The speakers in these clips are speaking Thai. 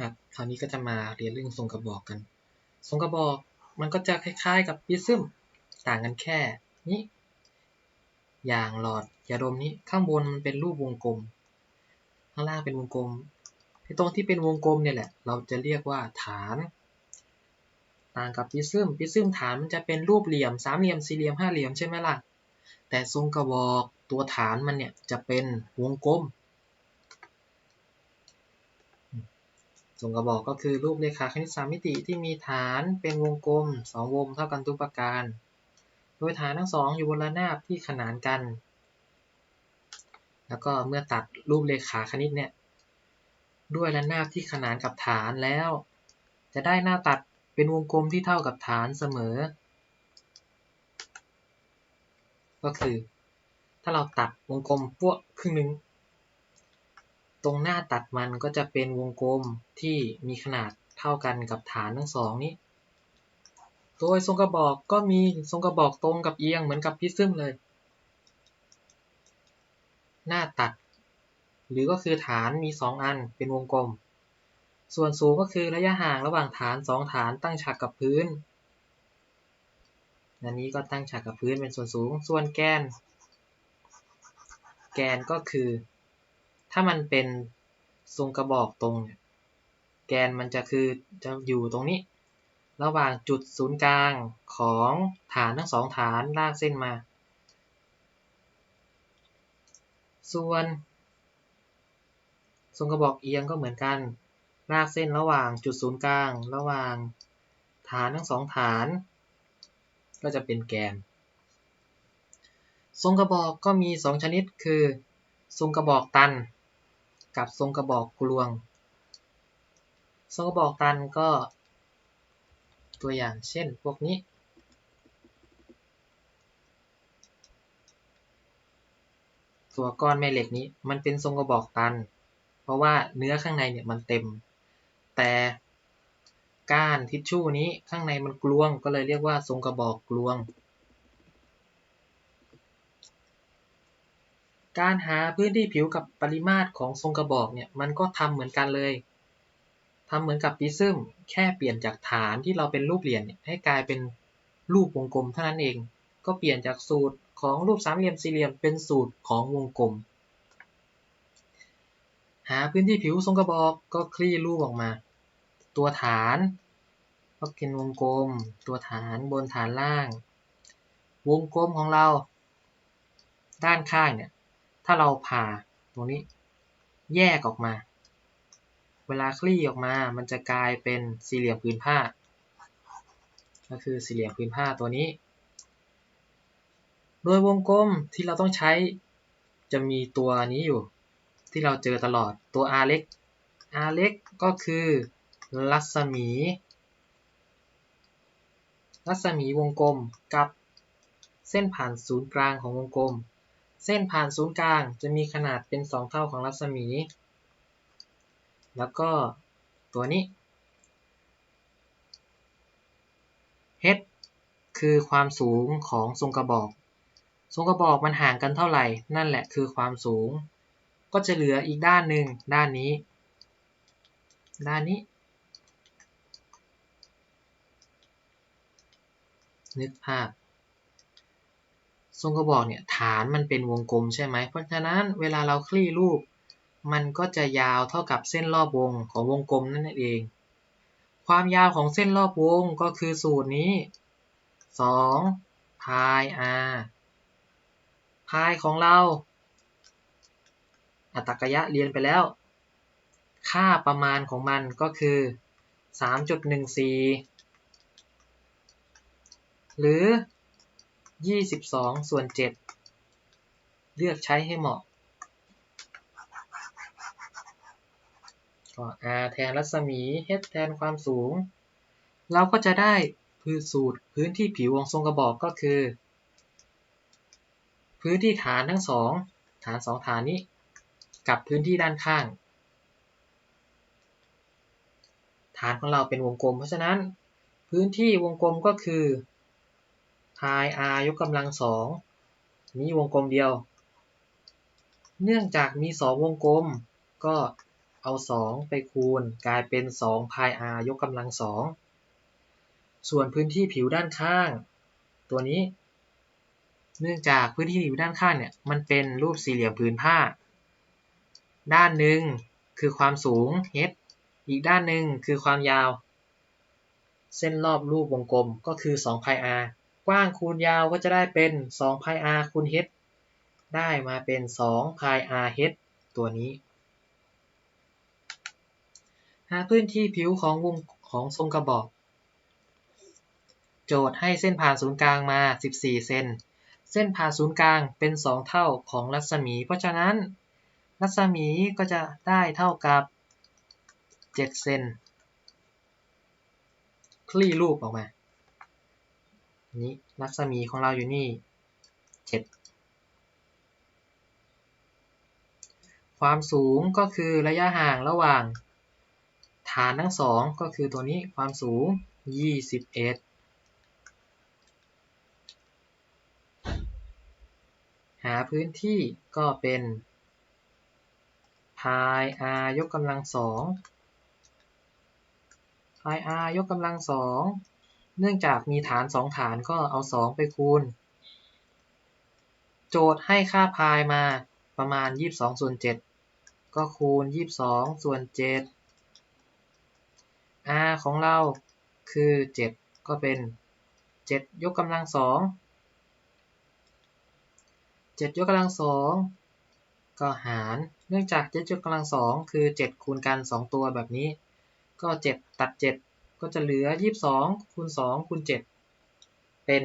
ครับคราวนี้ก็จะมาเรียนเรื่องทรงกระบอกกัน ทรงกระบอกมันก็จะคล้ายๆ กับพิซึมต่างกันแค่นี้อย่างหลอดยาดมนี้ข้างบนมันเป็นรูปวงกลม ข้างล่างเป็นวงกลมที่ตรงที่เป็นวงกลมเนี่ยแหละ เราจะเรียกว่าฐาน ต่างกับพิซึมพิซึมฐานมันจะเป็นรูปเหลี่ยมสามเหลี่ยมสี่เหลี่ยมห้าเหลี่ยมใช่ไหมล่ะแต่ทรงกระบอกตัวฐานมันเนี่ยจะเป็นวงกลม ทรงกระบอกก็คือรูปเรขาคณิตสามมิติที่มีฐานเป็นวงกลมสองวงเท่ากันทุกประการ โดยฐานทั้งสองอยู่บนระนาบที่ขนานกัน แล้วก็เมื่อตัดรูปเรขาคณิตเนี่ยด้วยระนาบที่ขนานกับฐานแล้ว จะได้หน้าตัดเป็นวงกลมที่เท่ากับฐานเสมอ ก็คือ ถ้าเราตัดวงกลมพวกครึ่งหนึ่ง ตรงหน้าตัดมันก็จะเป็นวงกลมที่มีขนาดเท่ากันกับฐานทั้งสองนี้ โดยทรงกระบอกก็มีทรงกระบอกตรงกับเอียงเหมือนกับพิซึมเลย หน้าตัด หรือก็คือฐานมี 2 อันเป็นวงกลม ส่วนสูงก็คือระยะห่างระหว่างฐาน 2 ฐานตั้งฉากกับพื้น อันนี้ก็ตั้งฉากกับพื้นเป็นส่วนสูง ส่วนแกน แกนก็คือ ถ้ามันเป็นทรงกระบอกตรงเนี่ยแกนมันจะคือจะอยู่ตรงนี้ ระหว่างจุดศูนย์กลางของฐานทั้งสองฐานลากเส้นมา ส่วนทรงกระบอกเอียงก็เหมือนกัน ลากเส้นระหว่างจุดศูนย์กลาง ระหว่างฐานทั้งสองฐาน ก็จะเป็นแกน ทรงกระบอกก็มี 2 ชนิดคือ ทรงกระบอกตัน กับทรงกระบอกกลวง ทรงกระบอกตันก็ ตัวอย่างเช่นพวกนี้ ตัวก้อนแม่เหล็กนี้มันเป็นทรงกระบอกตัน เพราะว่าเนื้อข้างในเนี่ยมันเต็ม แต่ก้านทิชชู่นี้ข้างในมันกลวงก็เลยเรียกว่าทรงกระบอกกลวง การหาพื้นที่ผิวกับปริมาตรของทรงกระบอกเนี่ยมันก็ทำเหมือนกันเลยทำเหมือนกับพิซึมแค่เปลี่ยนจากฐานที่เราเป็นรูปเหรียญให้กลายเป็นรูปวงกลมเท่านั้นเอง ก็เปลี่ยนจากสูตรของรูปสามเหลี่ยมสี่เหลี่ยมเป็นสูตรของวงกลม หาพื้นที่ผิวทรงกระบอกก็คลี่รูปออกมา ตัวฐานก็เป็นวงกลม ตัวฐานบนฐานล่าง วงกลมของเรา ด้านข้างเนี่ย ถ้าเราผ่าตรงนี้ แยกออกมา เวลาคลี่ออกมา มันจะกลายเป็นสี่เหลี่ยมพื้นผ้า ก็คือสี่เหลี่ยมพื้นผ้าตัวนี้ โดยวงกลมที่เราต้องใช้จะมีตัวนี้อยู่ ที่เราเจอตลอดตัว r เล็ก r เล็กก็คือรัศมี รัศมีวงกลมกับเส้นผ่านศูนย์กลางของวงกลม เส้นผ่านศูนย์กลางจะมีขนาดเป็น 2 เท่าของรัศมี แล้วก็ตัวนี้ h คือความสูงของทรงกระบอก ทรงกระบอกมันห่างกันเท่าไหร่ นั่นแหละคือความสูง ก็จะเหลืออีกด้านหนึ่งด้านนี้ ด้านนี้ นึกภาพ ทรงกระบอกเนี่ยฐานมันเป็นวงกลมใช่ไหมเพราะฉะนั้นเวลาเราคลี่รูป มันก็จะยาวเท่ากับเส้นรอบวงของวงกลมนั่นเอง ความยาวของเส้นรอบวงก็คือสูตรนี้2พาย r พายของเรา อัตรกยะเรียนไปแล้ว ค่าประมาณของมันก็คือ 3.14 หรือ 22ส่วน7เลือกใช้ให้เหมาะก็ r แทนรัศมี h แทนความสูง เราก็จะได้พื้นสูตรพื้นที่ผิวของทรงกระบอกก็คือ พื้นที่ฐานทั้งสองฐานสองฐานนี้ กับพื้นที่ด้านข้าง ฐานของเราเป็นวงกลม เพราะฉะนั้น พื้นที่วงกลมก็คือ พาย r ยกกำลังสองนี่วงกลมเดียว เนื่องจากมีสองวงกลม ก็เอา 2 ไปคูณกลายเป็น2พาย r ยกกำลังสองส่วนพื้นที่ผิวด้านข้าง ตัวนี้ เนื่องจากพื้นที่ผิวด้านข้างเนี่ยมันเป็นรูปสี่เหลี่ยมผืนผ้า ด้านหนึ่งคือความสูง h อีกด้านหนึ่งคือความยาว เส้นรอบรูปวงกลมก็คือ2พาย r ว้างคูณยาวก็จะได้เป็น2พาย r คูณ h ได้มาเป็น2พาย r h ตัวนี้หาพื้นที่ผิวของวงของทรงกระบอก โจทย์ให้เส้นผ่านศูนย์กลางมา 14 เซน เส้นผ่านศูนย์กลางเป็น 2 เท่าของรัศมี เพราะฉะนั้น รัศมีก็จะได้เท่ากับ 7 เซนคลี่รูปออกมา นี้รัศมีของเราอยู่นี่7ความสูงก็คือระยะห่างระหว่างฐานทั้งสองก็คือตัวนี้ความสูง 21 หาพื้นที่ก็เป็นพาย r ยกกำลังสองพาย r ยกกำลังสอง เนื่องจากมีฐานสองฐานก็เอา2ไปคูณ โจทย์ให้ค่าพายมาประมาณ 22ส่วน7ก็คูณ 22ส่วน7 r ของเราคือ 7 ก็เป็น 7 ยกกำลังสอง7ยกกำลังสองก็หารเนื่องจาก7ยกกำลังสองคือ 7 คูณกัน 2 ตัวแบบนี้ ก็ 7 ตัด 7 ก็จะเหลือ 22คูณ2คูณ7เป็น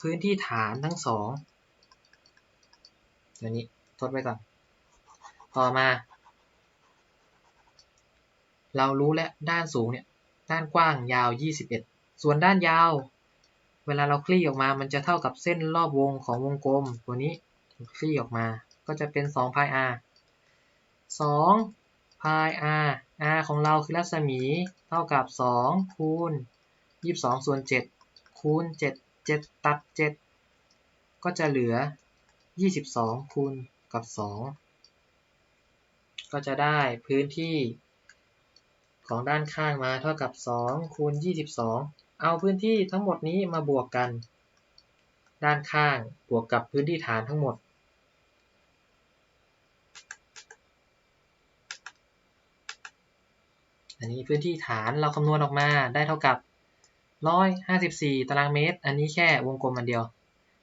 พื้นที่ฐานทั้งสองตัวนี้ทดไว้ก่อน ต่อมา เรารู้แล้วด้านสูงเนี่ย ด้านกว้างยาว 21 ส่วนด้านยาว เวลาเราคลี่ออกมา มันจะเท่ากับเส้นรอบวงของวงกลมตัวนี้ คลี่ออกมา ก็จะเป็น2พาย r 2 พาย r r ของเราคือรัศมีเท่ากับ 2 คูณ 22 ส่วน 7 คูณ 7 7 ตัด 7 ก็จะเหลือ 22 คูณกับ 2 ก็จะได้พื้นที่ของด้านข้างมาเท่ากับ 2 คูณ 22 เอาพื้นที่ทั้งหมดนี้มาบวกกัน ด้านข้างบวกกับพื้นที่ฐานทั้งหมด นนี้พื้นที่ฐานเราคำนวณออกมาได้เท่ากับ154ตารางเมตร อันนี้แค่วงกลมอันเดียว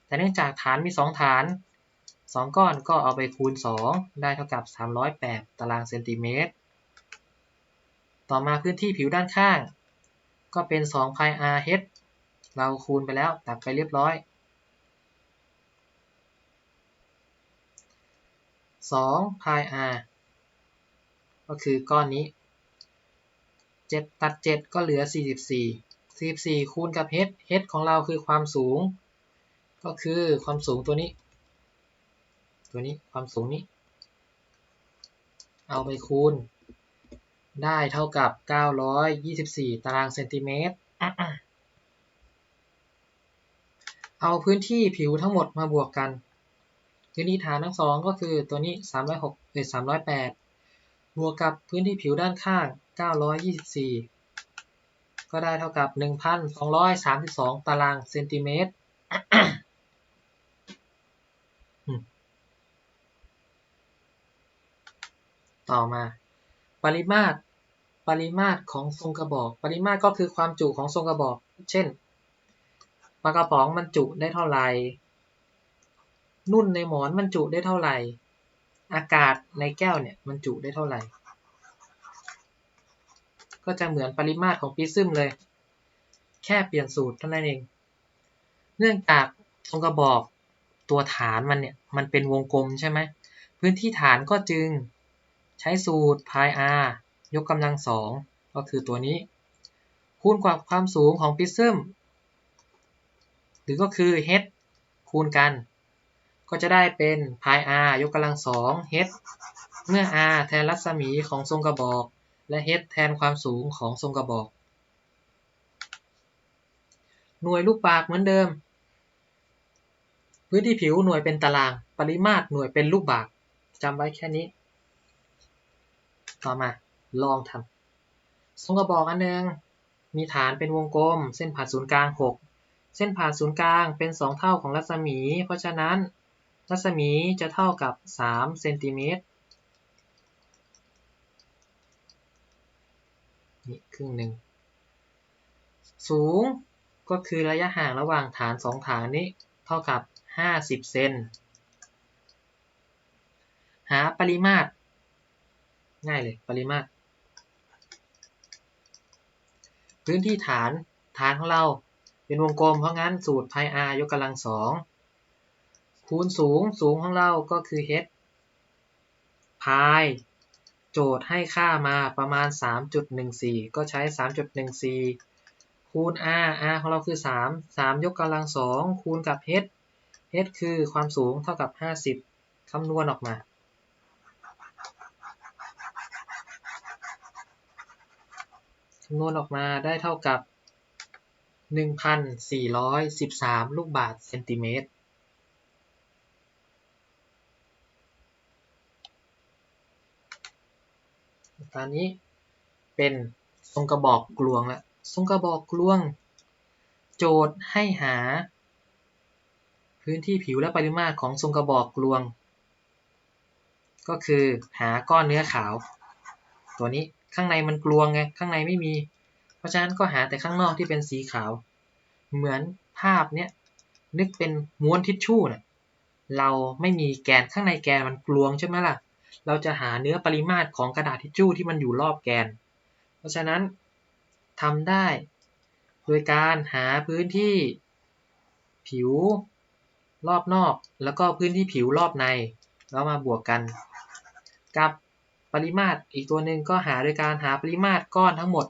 แต่เนื่องจากฐานมี2ฐาน2ก้อนก็เอาไปคูณ2ได้เท่ากับ308ตารางเซนติเมตร ต่อมาพื้นที่ผิวด้านข้าง ก็เป็น2 pi r h เราคูณไปแล้วตัดไปเรียบร้อย2 pi r ก็คือก้อนนี้ 7ตัด7ก็เหลือ44 44คูณกับ h h ของเราคือความสูง ก็คือความสูงตัวนี้ ตัวนี้ความสูงนี้ เอาไปคูณ ได้เท่ากับ 924 ตารางเซนติเมตรเอาพื้นที่ผิวทั้งหมดมาบวกกันพื้นที่ฐานทั้งสองก็คือตัวนี้306เอ้ย308 บวกกับพื้นที่ผิวด้านข้าง 924 ก็ได้เท่ากับ 1,232 ตารางเซนติเมตรต่อมา ปริมาตรปริมาตรของทรงกระบอก ปริมาตรก็คือความจุของทรงกระบอก เช่นปลากระป๋องมันจุได้เท่าไหร่ นุ่นในหมอนมันจุได้เท่าไหร่ อากาศในแก้วเนี่ยมันจุได้เท่าไหร่ ก็จะเหมือนปริมาตรของปิซึมเลย แค่เปลี่ยนสูตรเท่านั้นเอง เนื่องจากทรงกระบอกตัวฐานมันเนี่ยมันเป็นวงกลมใช่ไหมพื้นที่ฐานก็จึงใช้สูตร pi r ยกกำลังสองก็คือตัวนี้ คูณกับความสูงของพิซึมหรือก็คือ h คูณกัน ก็จะได้เป็น pi r ยกกำลังสอง h เมื่อ r แทนรัศมีของทรงกระบอก และ h แทนความสูงของทรงกระบอก หน่วยลูกปากเหมือนเดิม พื้นที่ผิวหน่วยเป็นตาราง ปริมาตรหน่วยเป็นลูกบากจำไว้แค่นี้ ต่อมาลองทำทรงกระบอกอันหนึ่งมีฐานเป็นวงกลม เส้นผ่านศูนย์กลาง 6 เส้นผ่านศูนย์กลางเป็น 2 เท่าของรัศมี เพราะฉะนั้น รัศมีจะเท่ากับ3เซนติเมตรนี่ครึ่งหนึ่ง สูงก็คือระยะห่างระหว่างฐาน 2 ฐานนี้เท่ากับ 50 เซน หาปริมาตร ง่ายเลยปริมาตร พื้นที่ฐานฐานของเราเป็นวงกลมเพราะงั้นสูตร pi r ยกกำลังสอง คูณสูงสูงของเราก็คือ h pi โจทย์ให้ค่ามาประมาณ 3.14 ก็ใช้ 3.14 คูณ r r ของเราคือ 3 3 ยกกำลังสองคูณกับ h h คือความสูงเท่ากับ 50 คำนวณออกมาคำนวณออกมาได้เท่ากับ 1,413 ลูกบาศก์เซนติเมตร ตอนนี้เป็นทรงกระบอกกลวงล้วทรงกระบอกกลวง โจทย์ให้หา พื้นที่ผิวและปริมาตรของทรงกระบอกกลวง ก็คือหาก้อนเนื้อขาว ตัวนี้ข้างในมันกลวงไงข้างในไม่มี เพราะฉะนั้นก็หาแต่ข้างนอกที่เป็นสีขาว เหมือนภาพเนี้ยนึกเป็นม้วนทิชชู่น่ะเราไม่มีแกนข้างในแกนมันกลวงใช่ไหมล่ะ เราจะหาเนื้อปริมาตรของกระดาษทิชชู่ที่มันอยู่รอบแกน เพราะฉะนั้นทำได้ โดยการหาพื้นที่ผิวรอบนอก แล้วก็พื้นที่ผิวรอบใน แล้วมาบวกกัน กับปริมาตรอีกตัวหนึ่งก็หาโดยการหาปริมาตรก้อนทั้งหมด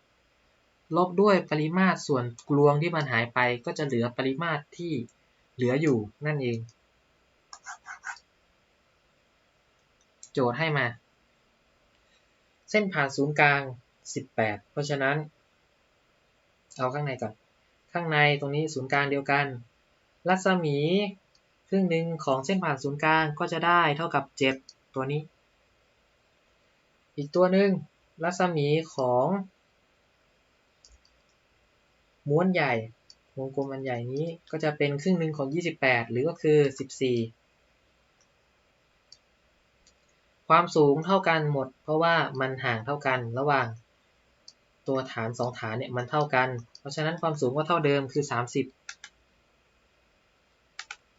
ลบด้วยปริมาตรส่วนกลวงที่มันหายไปก็จะเหลือปริมาตรที่เหลืออยู่นั่นเอง โจทย์ให้มา เส้นผ่านศูนย์กลาง 18 เพราะฉะนั้น เอาข้างในก่อน ข้างในตรงนี้ศูนย์กลางเดียวกัน รัศมีครึ่งหนึ่งของเส้นผ่านศูนย์กลางก็จะได้เท่ากับ 7 ตัวนี้ อีกตัวหนึ่งรัศมีของม้วนใหญ่วงกลมอันใหญ่นี้ก็จะเป็นครึ่งหนึ่งของ 28 หรือก็คือ 14 ความสูงเท่ากันหมด เพราะว่ามันห่างเท่ากันระหว่าง ตัวฐาน 2 ฐานเนี่ยมันเท่ากัน เพราะฉะนั้นความสูงก็เท่าเดิมคือ 30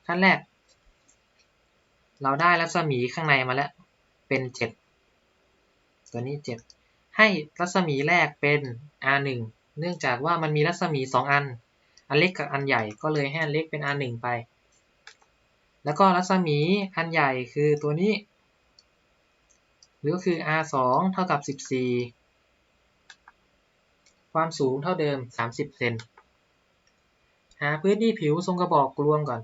ขั้นแรก เราได้รัศมีข้างในมาแล้ว เป็น 7 ตัวนี้ 7 ให้รัศมีแรกเป็น R1 เนื่องจากว่ามันมีรัศมี 2 อัน อันเล็กกับอันใหญ่ก็เลยให้อันเล็กเป็น R1 ไป แล้วก็รัศมีอันใหญ่คือตัวนี้ หรือก็คือ R2 เท่ากับ 14 ความสูงเท่าเดิม 30 เซน หาพื้นที่ผิวทรงกระบอกกลวงก่อน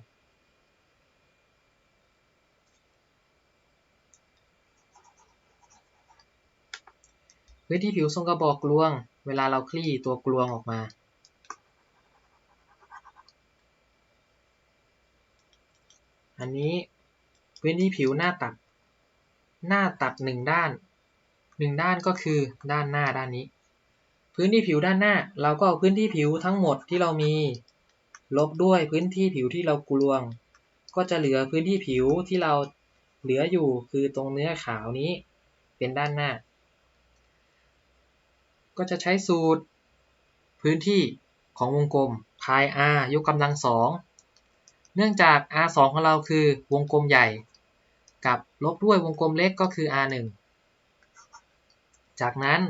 พื้นที่ผิวทรงกระบอกกลวง เวลาเราคลี่ตัวกลวงออกมาอันนี้พื้นที่ผิวหน้าตัด หน้าตัดหนึ่งด้านหนึ่งด้านก็คือด้านหน้าด้านนี้ พื้นที่ผิวด้านหน้า เราก็เอาพื้นที่ผิวทั้งหมดที่เรามี ลบด้วยพื้นที่ผิวที่เรากลวง ก็จะเหลือพื้นที่ผิวที่เราเหลืออยู่คือตรงเนื้อขาวนี้เป็นด้านหน้า ก็จะใช้สูตร พื้นที่ของวงกลม pi r ยกกำลังสองเนื่องจาก r 2ของเราคือวงกลมใหญ่ กับลบด้วยวงกลมเล็กก็คือ r 1จากนั้น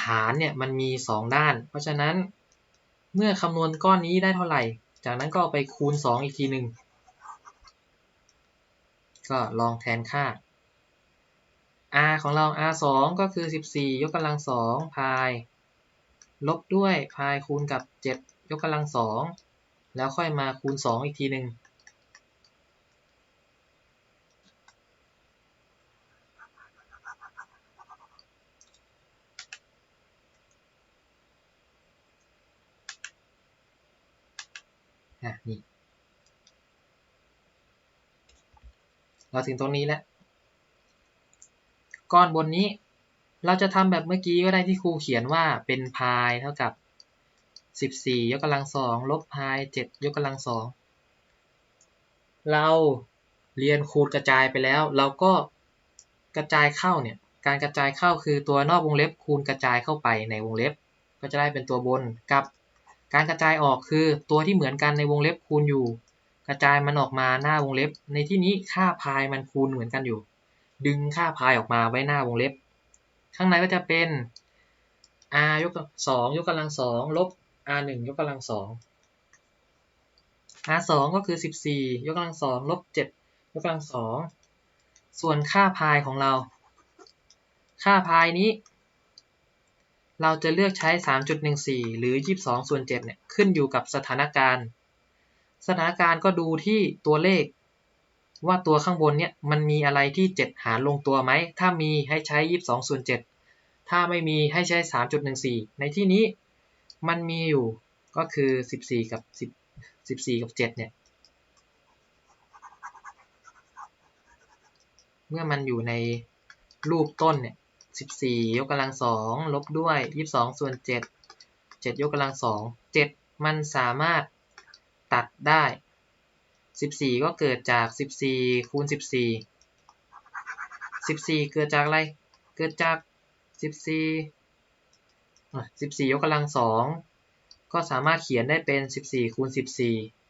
ฐานเนี่ยมันมี 2 ด้าน เพราะฉะนั้นเมื่อคำนวณก้อนนี้ได้เท่าไหร่ จากนั้นก็ไปคูณ 2 อีกทีหนึ่งก็ลองแทนค่า r ของเรา r 2ก็คือ 14 ยกกำลัง2 pi ลบด้วย pi คูณกับ 7 ยกกำลัง2แล้วค่อยมาคูณ 2 อีกทีหนึ่ง อะนี่เราถึงตรงนี้แล้วก้อนบนนี้ เราจะทำแบบเมื่อกี้ก็ได้ที่ครูเขียนว่าเป็นพายเท่ากับ 14 ยกกำลังสองลบพาย 7 ยกกำลังสองเราเรียนคูณกระจายไปแล้ว เราก็กระจายเข้าเนี่ยการกระจายเข้าคือตัวนอกวงเล็บคูณกระจายเข้าไปในวงเล็บ ก็จะได้เป็นตัวบนกับ การกระจายออกคือตัวที่เหมือนกันในวงเล็บคูณอยู่ กระจายมันออกมาหน้าวงเล็บ ในที่นี้ค่าพายมันคูณเหมือนกันอยู่ ดึงค่าพายออกมาไว้หน้าวงเล็บ ข้างในก็จะเป็น r ยกสองยกกำลังสองลบ r หนึ่งยกกำลังสอง r สองก็คือสิบสี่ยกกำลังสองลบเจ็ดยกกำลังสองส่วนค่าพายของเรา ค่าพายนี้ เราจะเลือกใช้ 3.14 หรือ 22 ส่วน 7 เนี่ย ขึ้นอยู่กับสถานการณ์ สถานการณ์ก็ดูที่ตัวเลข ว่าตัวข้างบนเนี่ย มันมีอะไรที่ 7 หารลงตัวไหม ถ้ามีให้ใช้ 22 ส่วน 7 ถ้าไม่มีให้ใช้ 3.14 ในที่นี้มันมีอยู่ก็คือ 14 กับ 10 14 กับ 7 เนี่ย เมื่อมันอยู่ในรูปต้นเนี่ย 14 ยกกำลังสองลบด้วย 22 ส่วน 7 7 ยกกำลังสอง7มันสามารถตัดได้ 14 ก็เกิดจาก 14 คูณ 14 14 เกิดจากอะไร เกิดจาก 14 14 ยกกำลังสองก็สามารถเขียนได้เป็น 14 คูณ 14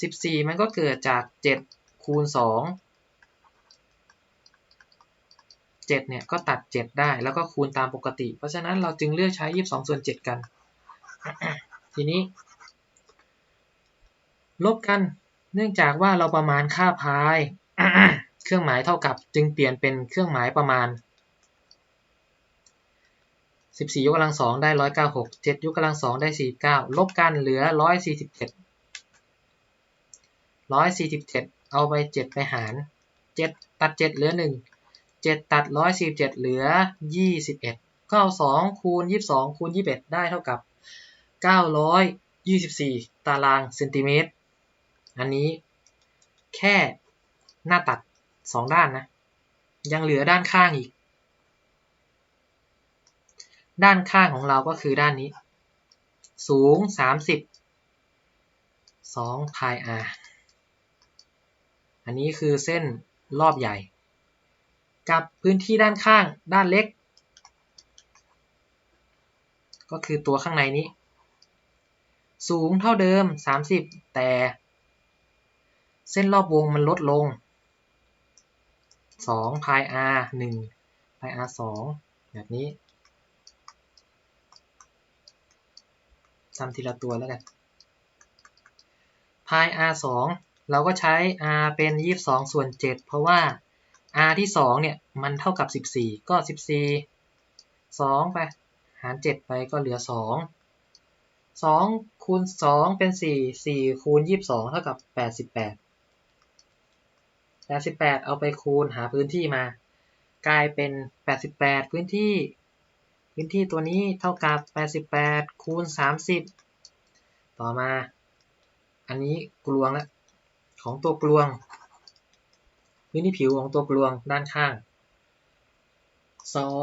14 มันก็เกิดจาก 7 คูณ 2 7เนี่ยก็ตัด 7 ได้ แล้วก็คูณตามปกติ เพราะฉะนั้นเราจึงเลือกใช้ 22 ส่วน 7 กัน ทีนี้ ลบกัน เนื่องจากว่าเราประมาณค่าพาย เครื่องหมายเท่ากับจึงเปลี่ยนเป็นเครื่องหมายประมาณ 14 ยกกำลังสองได้ 196 7 ยกกำลังสองได้ 49 ลบกันเหลือ 147 147 เอาไป 7 ไปหาร 7 ตัด 7 เหลือ 1 7ตัด147เหลือ21ก็เอา2คูณ22คูณ21ได้เท่ากับ924ตารางเซนติเมตร อันนี้แค่หน้าตัด2ด้านนะ ยังเหลือด้านข้างอีก ด้านข้างของเราก็คือด้านนี้ สูง30 2 pi r อันนี้คือเส้นรอบใหญ่ กับพื้นที่ด้านข้างด้านเล็ก ก็คือตัวข้างในนี้ สูงเท่าเดิม 30 แต่ เส้นรอบวงมันลดลง2 pi r 1 pi r 2 แบบนี้ทำทีละตัวแล้วกัน pi r 2เราก็ใช้ r เป็น 22 ส่วน 7 เพราะว่า r ที่ 2 เนี่ย มันเท่ากับ 14 ก็ 14 2 ไป หาร 7 ไปก็เหลือ 2 2คูณ2เป็น 4 4คูณ22 เท่ากับ 88 88 เอาไปคูณหาพื้นที่มา กลายเป็น 88 พื้นที่ พื้นที่ตัวนี้เท่ากับ 88 คูณ 30 ต่อมา อันนี้กลวงแล้วของตัวกลวง พื้นที่ผิวของตัวกลวงด้านข้าง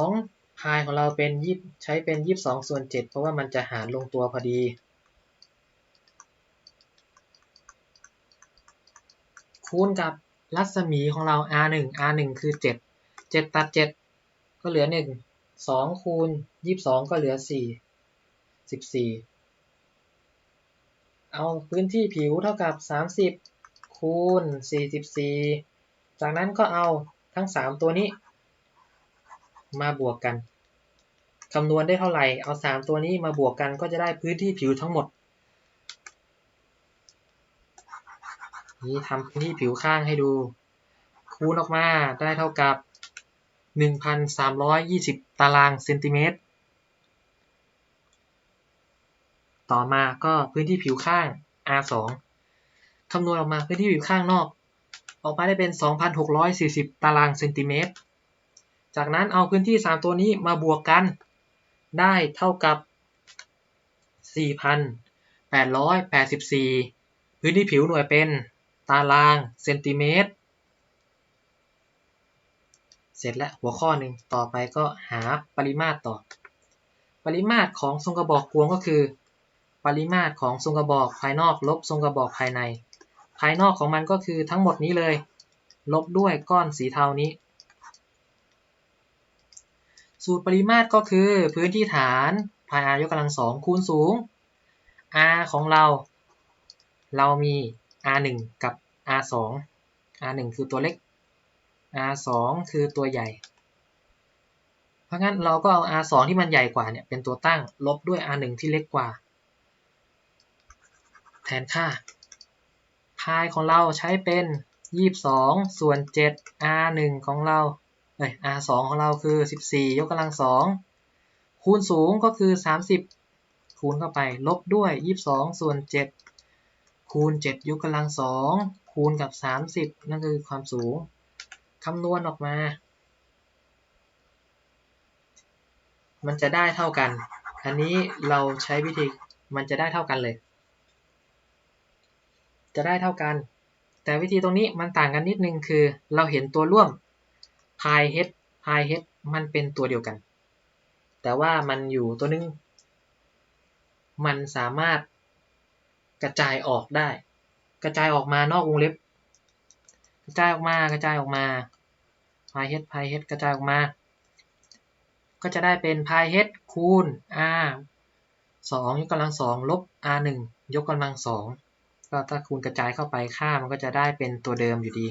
2 พายของเราเป็นยใช้เป็น 22 ส่วน 7 เพราะว่ามันจะหารลงตัวพอดี คูณกับรัศมีของเรา r 1 r 1คือ 7 7 ตัด 7 ก็เหลือ 1 2 คูณ 22 ก็เหลือ 4 14 เอาพื้นที่ผิวเท่ากับ 30 คูณ 44 จากนั้นก็เอาทั้ง 3 ตัวนี้ มาบวกกันคำนวณได้เท่าไหร่ เอา 3 ตัวนี้มาบวกกันก็จะได้พื้นที่ผิวทั้งหมด นี่ทำพื้นที่ผิวข้างให้ดู คูณออกมาได้เท่ากับ 1,320 ตารางเซนติเมตร ต่อมาก็พื้นที่ผิวข้าง R2 คำนวณออกมาพื้นที่ผิวข้างนอก ออกมาได้เป็น 2,640 ตารางเซนติเมตร จากนั้นเอาพื้นที่ 3 ตัวนี้มาบวกกัน ได้เท่ากับ 4,884 พื้นที่ผิวหน่วยเป็นตารางเซนติเมตร เสร็จแล้วหัวข้อหนึ่งต่อไปก็หาปริมาตรต่อ ปริมาตรของทรงกระบอกกวงก็คือ ปริมาตรของทรงกระบอกภายนอกลบทรงกระบอกภายใน ภายนอกของมันก็คือทั้งหมดนี้เลย ลบด้วยก้อนสีเทานี้ สูตรปริมาตรก็คือพื้นที่ฐานพาย r ยกกำลังสองคูณสูง r ของเรา เรามี r 1กับ r 2 r 1คือตัวเล็ก r 2คือตัวใหญ่ เพราะงั้นเราก็เอา r 2ที่มันใหญ่กว่าเนี่ยเป็นตัวตั้งลบด้วย r 1ที่เล็กกว่า แทนค่า พายของเราใช้เป็น22ส่วน7 r 1ของเราเอ้ย r 2ของเราคือ14ยกกำลังสองคูณสูงก็คือ30คูณเข้าไปลบด้วย22ส่วน7คูณ7ยกกำลังสองคูณกับ30นั่นคือความสูงคำนวณออกมา มันจะได้เท่ากัน อันนี้เราใช้วิธีมันจะได้เท่ากันเลย จะได้เท่ากัน แต่วิธีตรงนี้มันต่างกันนิดนึงคือ เราเห็นตัวร่วมพาย h พาย h มันเป็นตัวเดียวกัน แต่ว่ามันอยู่ตัวนึง มันสามารถกระจายออกได้ กระจายออกมานอกวงเล็บ กระจายออกมากระจายออกมาพาย h พาย h กระจายออกมา ก็จะได้เป็นพาย h คูณ r 2ยกกำลังสองลบ r 1ยกกำลังสอง ก็ถ้าคูณกระจายเข้าไปค่ามันก็จะได้เป็นตัวเดิมอยู่ดี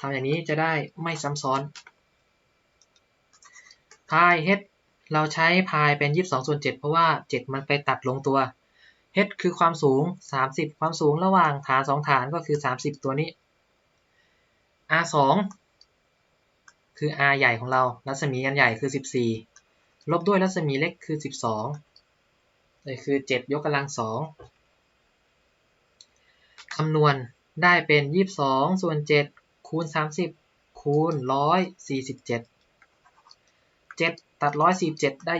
ทำอย่างนี้จะได้ไม่ซ้ำซ้อนพาย h เราใช้พายเป็น 22ส่วน7เพราะว่า 7 มันไปตัดลงตัว h คือความสูง 30 ความสูงระหว่างฐาน 2 ฐานก็คือ 30 ตัวนี้ r 2คือ r ใหญ่ของเรา รัศมีอันใหญ่คือ 14 ลบด้วยรัศมีเล็กคือ 12เลยคือ 7 ยกกำลัง2 คำนวณได้เป็น22ส่วน7คูณ30คูณ147 7ตัด147ได้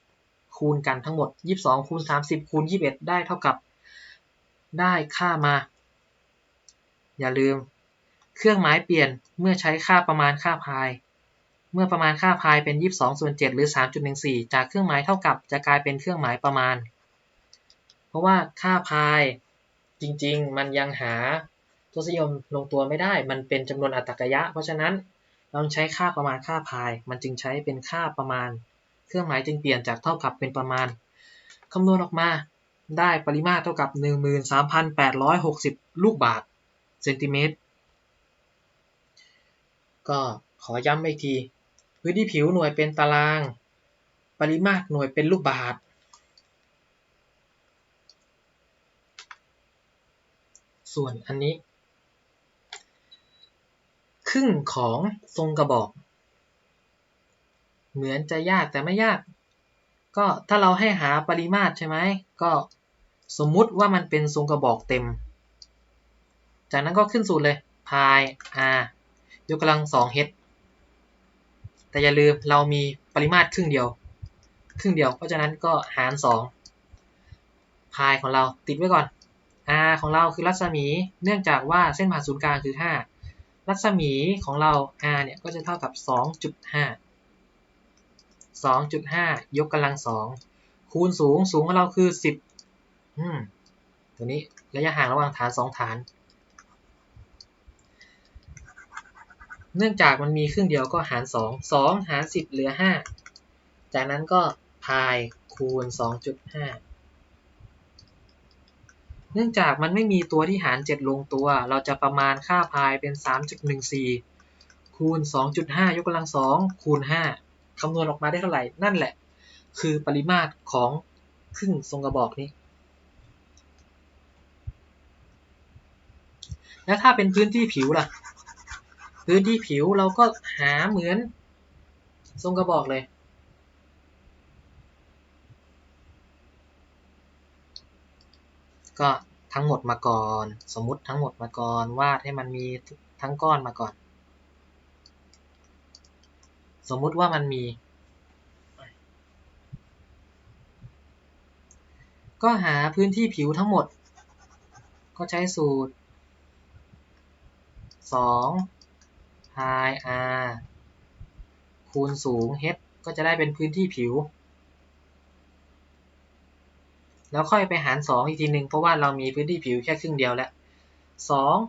21คูณกันทั้งหมด22คูณ30คูณ21ได้เท่ากับ ได้ค่ามา อย่าลืม เครื่องหมายเปลี่ยนเมื่อใช้ค่าประมาณค่าพาย เมื่อประมาณค่าพายเป็น22ส่วน7หรือ3.14จากเครื่องหมายเท่ากับจะกลายเป็นเครื่องหมายประมาณ เพราะว่าค่าพาย จริง ๆ มันยังหาทศนิยมลงตัวไม่ได้ มันเป็นจำนวนอัตตกยะ เพราะฉะนั้นเราใช้ค่าประมาณค่าพาย มันจึงใช้เป็นค่าประมาณ เครื่องหมายจึงเปลี่ยนจากเท่ากับเป็นประมาณคำนวณออกมาได้ปริมาตรเท่ากับ 13,860 ลูกบาศก์เซนติเมตร ก็ขอย้ำอีกที พื้นที่ผิวหน่วยเป็นตาราง ปริมาตรหน่วยเป็นลูกบาศ ส่วนอันนี้ ครึ่งของทรงกระบอก เหมือนจะยากแต่ไม่ยาก ก็ถ้าเราให้หาปริมาตรใช่ไหมก็สมมุติว่ามันเป็นทรงกระบอกเต็ม จากนั้นก็ขึ้นสูตรเลยพาย r ยกกำลัง2 h แต่อย่าลืมเรามีปริมาตรครึ่งเดียว ครึ่งเดียว เพราะฉะนั้นก็หาร2พายของเราติดไว้ก่อน r ของเราคือรัศมี เนื่องจากว่าเส้นผ่านศูนย์กลางคือ 5 รัศมีของเรา r เนี่ยก็จะเท่ากับ 2.5 2.5 ยกกำลังสองคูณสูงสูงของเราคือ 10อืมตัวนี้ระยะห่างระหว่างฐาน 2 ฐาน เนื่องจากมันมีครึ่งเดียวก็หาร 2 2 หาร 10 เหลือ 5 จากนั้นก็พายคูณ 2.5 เนื่องจากมันไม่มีตัวที่หาร 7 ลงตัว เราจะประมาณค่าพายเป็น 3.14 คูณ 2.5 ยกกำลัง 2 คูณ 5 คำนวณออกมาได้เท่าไหร่ นั่นแหละ คือปริมาตรของครึ่งทรงกระบอกนี้ แล้วถ้าเป็นพื้นที่ผิวล่ะ พื้นที่ผิวเราก็หาเหมือนทรงกระบอกเลย ก็ทั้งหมดมาก่อน สมมุติทั้งหมดมาก่อนวาดให้มันมีทั้งก้อนมาก่อน สมมุติว่ามันมี ก็หาพื้นที่ผิวทั้งหมด ก็ใช้สูตร 2 pi r คูณสูง h ก็จะได้เป็นพื้นที่ผิว แล้วค่อยไปหาร 2 อีกทีหนึ่งเพราะว่าเรามีพื้นที่ผิวแค่ครึ่งเดียวแล้ว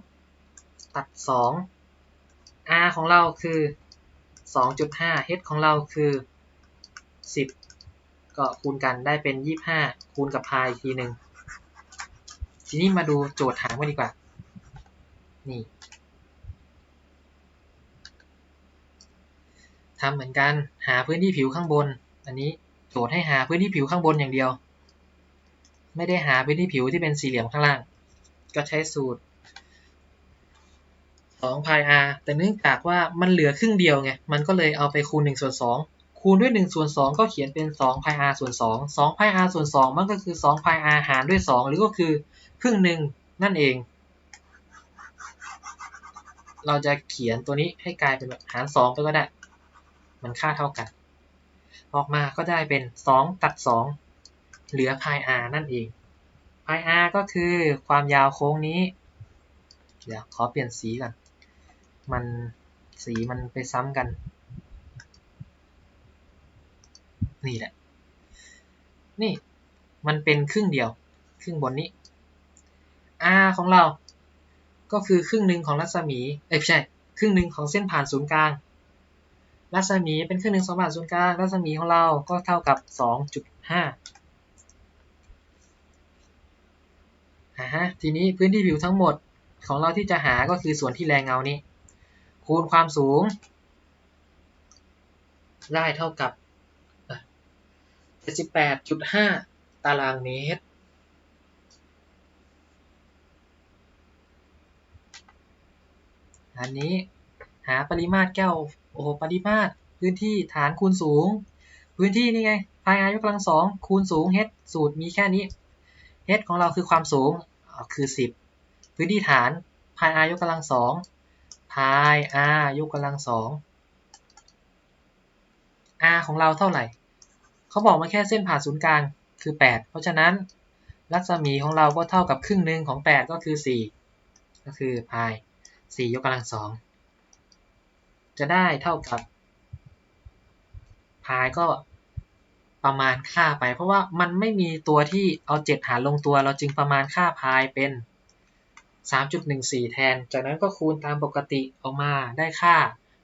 2 ตัด 2 r ของเราคือ 2.5 h ของเราคือ 10 ก็คูณกันได้เป็น 25 คูณกับพายอีกทีหนึ่งทีนี้มาดูโจทย์ถามกันดีกว่า นี่ทำเหมือนกันหาพื้นที่ผิวข้างบน อันนี้โจทย์ให้หาพื้นที่ผิวข้างบนอย่างเดียว ไม่ได้หาพื้นที่ผิวที่เป็นสี่เหลี่ยมข้างล่าง ก็ใช้สูตร2 pi r แต่เนื่องจากว่ามันเหลือครึ่งเดียวไง มันก็เลยเอาไปคูณ1ส่วน2คูณด้วย1ส่วน2ก็เขียนเป็น2 pi r ส่วน2 2 pi r ส่วน2มันก็คือ2 pi r หารด้วย 2 หรือก็คือครึ่งหนึ่งนั่นเอง เราจะเขียนตัวนี้ให้กลายเป็นหาร 2 ไปก็ได้ มันค่าเท่ากัน ออกมาก็ได้เป็น 2 ตัด 2 เหลือ pi r นั่นเอง pi r ก็คือความยาวโค้งนี้ เดี๋ยวขอเปลี่ยนสีก่อน มันสีมันไปซ้ำกัน นี่แหละ นี่มันเป็นครึ่งเดียว ครึ่งบนนี้ r ของเรา ก็คือครึ่งหนึ่งของรัศมี เอ้ยไม่ใช่ ครึ่งหนึ่งของเส้นผ่านศูนย์กลางรัศมีเป็นครึ่งหนึ่งสองผ่านศูนย์กลางรัศมีของเราก็เท่ากับ 2.5 อ่าฮะทีนี้พื้นที่ผิวทั้งหมดของเราที่จะหาก็คือส่วนที่แรงเงานี้ คูณความสูง ได้เท่ากับ 78.5 ตารางเมตร อันนี้หาปริมาตรแก้วโอ้โหปริมาตรพื้นที่ฐานคูณสูง พื้นที่นี่ไงพายอายกกำลังสองคูณสูง h สูตรมีแค่นี้ h ของเราคือความสูงคือ 10 พื้นที่ฐานพาย r ยกกำลังสองพาย r ยกกำลังสอง r ของเราเท่าไหร่ เขาบอกมาแค่เส้นผ่าศูนย์กลางคือ 8 เพราะฉะนั้นรัศมีของเราก็เท่ากับครึ่งหนึ่งของ 8 ก็คือ 4 ก็คือพาย4ยกกำลังสอง จะได้เท่ากับพายก็ ประมาณค่าไป เพราะว่ามันไม่มีตัวที่เอา 7 หารลงตัว เราจึงประมาณค่าพายเป็น 3.14 แทน จากนั้นก็คูณตามปกติออกมาได้ค่า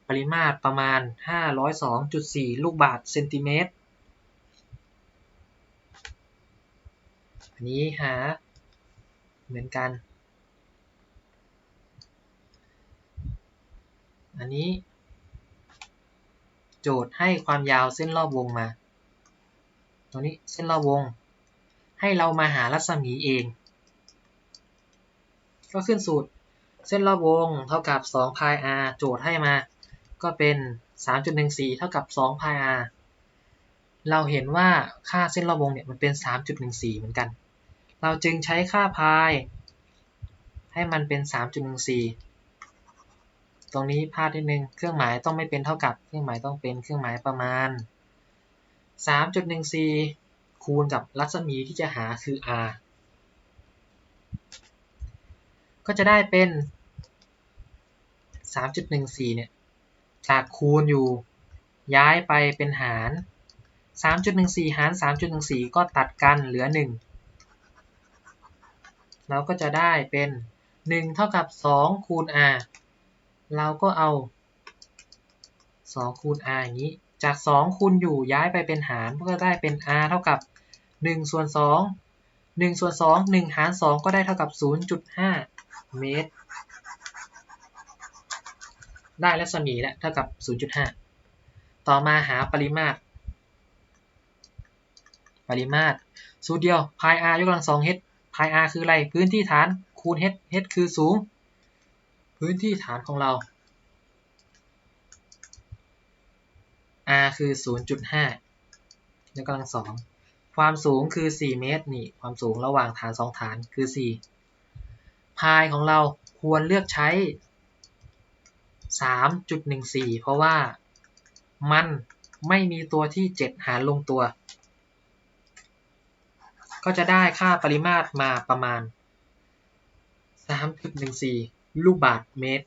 ปริมาตรประมาณ 502.4 ลูกบาศก์เซนติเมตร อันนี้หาเหมือนกัน อันนี้ โจทย์ให้ความยาวเส้นรอบวงมา ตัวนี้เส้นรอบวง ให้เรามาหารัศมีเอง ก็ขึ้นสูตรเส้นรอบวงเท่ากับ2 pi r โจทย์ให้มา ก็เป็น 3.14 เท่ากับ2 pi r เราเห็นว่าค่าเส้นรอบวงเนี่ยมันเป็น 3.14 เหมือนกัน เราจึงใช้ค่า pi ให้มันเป็น 3.14 ตรงนี้พลาดนิดนึง เครื่องหมายต้องไม่เป็นเท่ากับ เครื่องหมายต้องเป็นเครื่องหมายประมาณ 3.14 คูณกับรัศมีที่จะหาคือ r ก็จะได้เป็น 3.14 เนี่ยจากคูณอยู่ย้ายไปเป็นหาร 3.14 หาร 3.14 ก็ตัดกันเหลือ 1 เราก็จะได้เป็น 1 เท่ากับ 2 คูณ r เราก็เอา 2 คูณ r อย่างนี้ จาก 2 คูณอยู่ย้ายไปเป็นหารก็ได้เป็น r เท่ากับ1ส่วน2 1ส่วน2 1 หาร 2 ก็ได้เท่ากับ 0.5 เมตร ได้รัศมีแล้วเท่ากับ 0.5 ต่อมาหาปริมาตร ปริมาตร สูตรเดียว pi r ยกกำลังสอง h pi r คืออะไร พื้นที่ฐานคูณ h h คือสูง พื้นที่ฐานของเรา r คือ 0.5 ยกกำลังสองความสูงคือ 4 เมตรนี่ความสูงระหว่างฐาน 2 ฐานคือ 4 พายของเราควรเลือกใช้ 3.14 เพราะว่ามันไม่มีตัวที่ 7 หารลงตัว ก็จะได้ค่าปริมาตรมาประมาณ 3.14 ลูกบาศก์เมตร